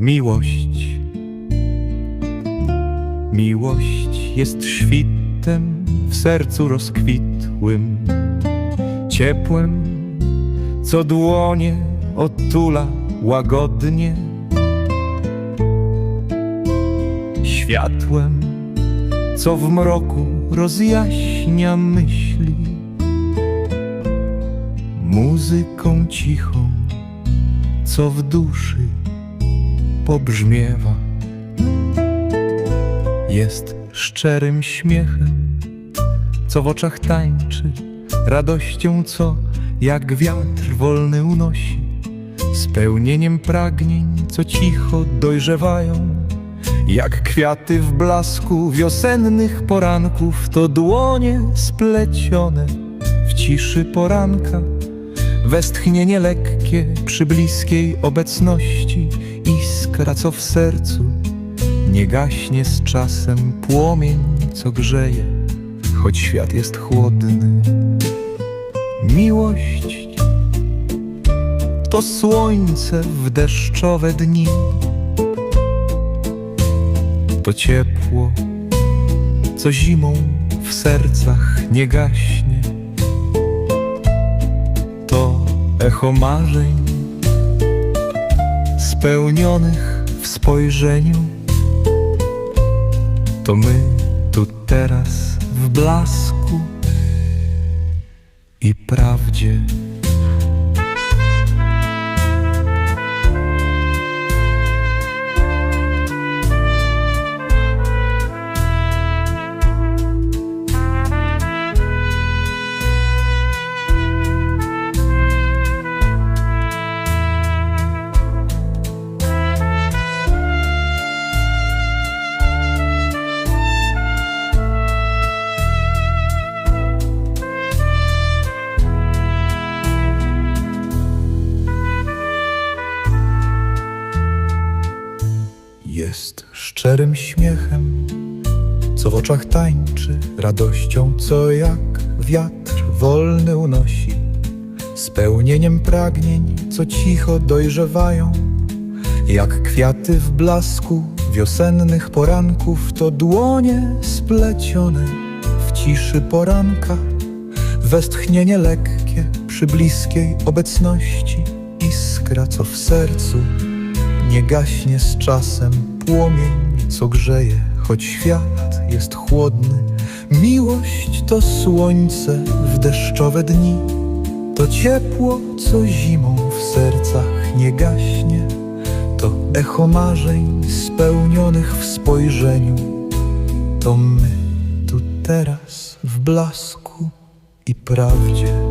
Miłość. Miłość jest świtem w sercu rozkwitłym, ciepłem, co dłonie otula łagodnie, światłem, co w mroku rozjaśnia myśli, muzyką cichą, co w duszy pobrzmiewa. Jest szczerym śmiechem, co w oczach tańczy, radością, co jak wiatr wolny unosi, spełnieniem pragnień, co cicho dojrzewają. Jak kwiaty w blasku wiosennych poranków, to dłonie splecione w ciszy poranka, westchnienie lekkie przy bliskiej obecności, iskra, co w sercu nie gaśnie z czasem, płomień, co grzeje, choć świat jest chłodny. Miłość to słońce w deszczowe dni, to ciepło, co zimą w sercach nie gaśnie, to echo marzeń spełnionych w spojrzeniu. To my tu teraz w blasku i prawdzie. Szczerym śmiechem, co w oczach tańczy, radością, co jak wiatr wolny unosi, spełnieniem pragnień, co cicho dojrzewają, jak kwiaty w blasku wiosennych poranków, to dłonie splecione w ciszy poranka, westchnienie lekkie przy bliskiej obecności, iskra, co w sercu nie gaśnie z czasem płomień, co grzeje, choć świat jest chłodny. Miłość to słońce w deszczowe dni, to ciepło, co zimą w sercach nie gaśnie, to echo marzeń spełnionych w spojrzeniu. To my tu teraz w blasku i prawdzie.